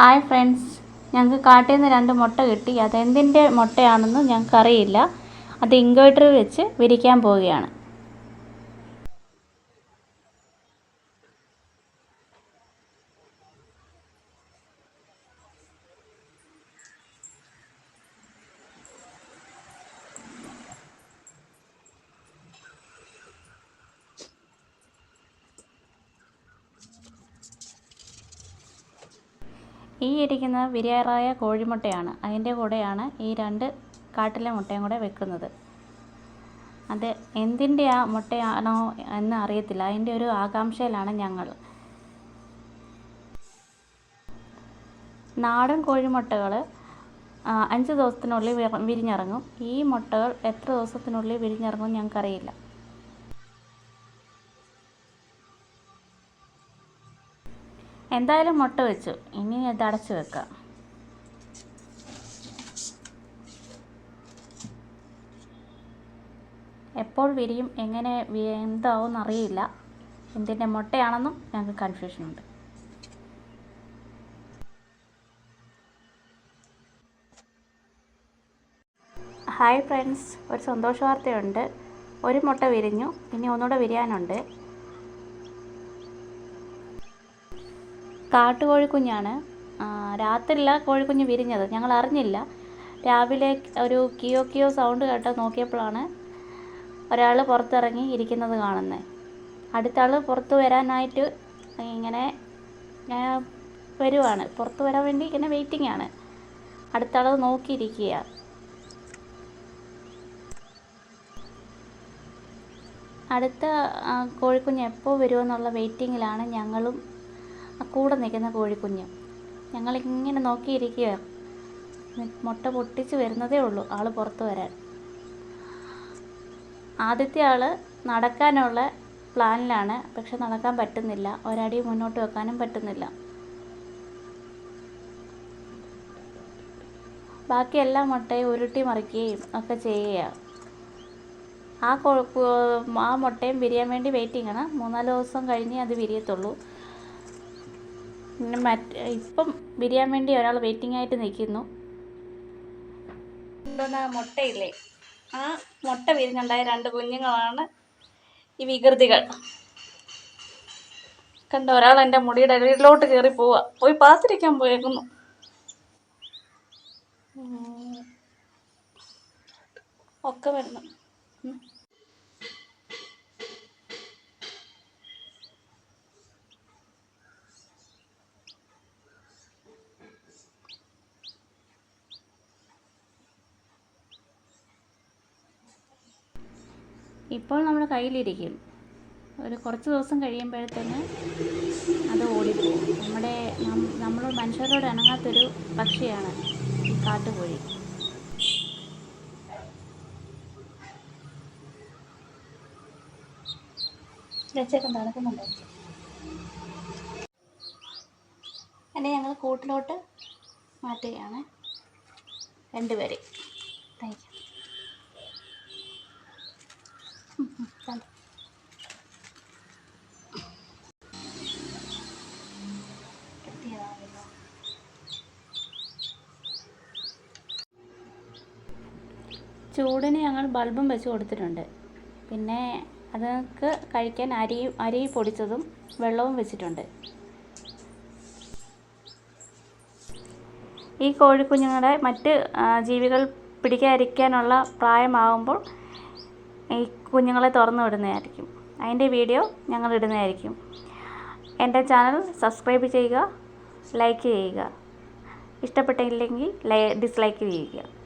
Hi friends. ഞങ്ങൾക്ക് കാട്ടിൽ നിന്ന് രണ്ട് മുട്ട കിട്ടി. അതെന്തിന്റെ മുട്ടയാണെന്ന് ഞങ്ങൾക്കറിയില്ല. അത് ഇൻവേർട്ടർ വെച്ച് വിരിക്കാൻ പോവുകയാണ്. ഈ ഇരിക്കുന്ന വിരിയാറായ കോഴിമുട്ടയാണ്. അതിന്റെ കൂടെയാണ് ഈ രണ്ട് കാട്ടിലെ മുട്ടയും കൂടെ വെക്കുന്നത്. അത് എന്തിന്റെ ആ മുട്ടയാണോ എന്ന് അറിയത്തില്ല. അതിന്റെ ഒരു ആകാംക്ഷയിലാണ് ഞങ്ങൾ. നാടൻ കോഴിമുട്ടകൾ അഞ്ച് ദിവസത്തിനുള്ളിൽ വിരിഞ്ഞിറങ്ങും. ഈ മുട്ടകൾ എത്ര ദിവസത്തിനുള്ളിൽ വിരിഞ്ഞിറങ്ങും ഞങ്ങൾക്കറിയില്ല. എന്തായാലും മുട്ട വെച്ചു. ഇനി ഇത് അടച്ചു വെക്കാം. എപ്പോൾ വിരിയും എങ്ങനെ എന്താവും എന്നറിയില്ല. എന്തിന്റെ മുട്ടയാണെന്നും ഞങ്ങൾക്ക് കൺഫ്യൂഷനുണ്ട് ഹായ് ഫ്രണ്ട്സ് ഒരു സന്തോഷ വാർത്തയുണ്ട് ഒരു മുട്ട വിരിഞ്ഞു. ഇനി ഒന്നുകൂടെ വിരിയാനുണ്ട്. കാട്ടുകോഴിക്കുഞ്ഞാണ്. രാത്രിയില്ല കോഴി കോഴിക്കുഞ്ഞ് വിരിഞ്ഞത്. ഞങ്ങൾ അറിഞ്ഞില്ല. രാവിലെ ഒരു കിയോ കിയോ സൗണ്ട് കേട്ട് നോക്കിയപ്പോഴാണ് ഒരാൾ പുറത്തിറങ്ങി ഇരിക്കുന്നത് കാണുന്നത്. അടുത്ത ആൾ പുറത്ത് വരാനായിട്ട് ഇങ്ങനെ വരുവാണ്. പുറത്ത് വരാൻ വേണ്ടി ഇങ്ങനെ വെയിറ്റിംഗ് ആണ്. അടുത്ത ആൾ നോക്കിയിരിക്കുക അടുത്ത കോഴിക്കുഞ്ഞ് എപ്പോൾ വരുമെന്നുള്ള വെയിറ്റിങ്ങിലാണ് ഞങ്ങളും ആ കൂടെ നിൽക്കുന്ന കോഴിക്കുഞ്ഞ്. ഞങ്ങളിങ്ങനെ നോക്കിയിരിക്കുക മുട്ട പൊട്ടിച്ച് വരുന്നതേ ഉള്ളൂ ആൾ പുറത്ത് വരാൻ. ആദ്യത്തെ ആൾ നടക്കാനുള്ള പ്ലാനിലാണ്. പക്ഷെ നടക്കാൻ പറ്റുന്നില്ല. ഒരടി മുന്നോട്ട് വെക്കാനും പറ്റുന്നില്ല. ബാക്കി എല്ലാ മുട്ടയും ഉരുട്ടി മറിക്കുകയും ഒക്കെ ചെയ്യുക. ആ ആ മുട്ടയും വിരിയാൻ വേണ്ടി വെയിറ്റിംഗ് ആണ്. മൂന്നാൽ ദിവസം കഴിഞ്ഞേ അത് വിരിയത്തുള്ളൂ പിന്നെ മറ്റ് ഇപ്പം ബിരിയാൻ വേണ്ടി ഒരാൾ വെയിറ്റിംഗ് ആയിട്ട് നിൽക്കുന്നു. മുട്ടയില്ലേ? ആ മുട്ട വിരിഞ്ഞുണ്ടായ രണ്ട് കുഞ്ഞുങ്ങളാണ് ഈ വികൃതികൾ. കണ്ട ഒരാൾ എന്റെ മുടിയുടെ ഇടയിലോട്ട് കയറി പോവാ. പോയി പാത്തിരിക്കാൻ പോയേക്കുന്നു. ഒക്കെ വരുന്നു ഇപ്പോൾ നമ്മുടെ കയ്യിലിരിക്കും. ഒരു കുറച്ച് ദിവസം കഴിയുമ്പോഴത്തേന് അത് ഓടിപ്പോകും. നമ്മുടെ നമ്മൾ മനുഷ്യരോട് ഇണങ്ങാത്തൊരു പക്ഷിയാണ് ഈ കാട്ടുകോഴി. എന്നെ ഞങ്ങൾ കൂട്ടിലോട്ട് മാറ്റുകയാണ് രണ്ടുപേരെയും. താങ്ക് ചൂടിന് ഞങ്ങൾ ബൾബും വെച്ച് കൊടുത്തിട്ടുണ്ട്. പിന്നെ അതുങ്ങൾക്ക് കഴിക്കാൻ അരി അരി പൊടിച്ചതും വെള്ളവും വെച്ചിട്ടുണ്ട്. ഈ കോഴിക്കുഞ്ഞുങ്ങളെ മറ്റ് ജീവികൾ പിടിക്കാതിരിക്കാനുള്ള പ്രായമാകുമ്പോൾ ഈ കുഞ്ഞുങ്ങളെ തുറന്നു വിടുന്നതായിരിക്കും. അതിന്റെ വീഡിയോ ഞങ്ങൾ ഇടുന്നതായിരിക്കും. എന്റെ ചാനൽ സബ്സ്ക്രൈബ് ചെയ്യുക ലൈക്ക് ചെയ്യുക. ഇഷ്ടപ്പെട്ടില്ലെങ്കിൽ ഡിസ്ലൈക്ക് ചെയ്യുക.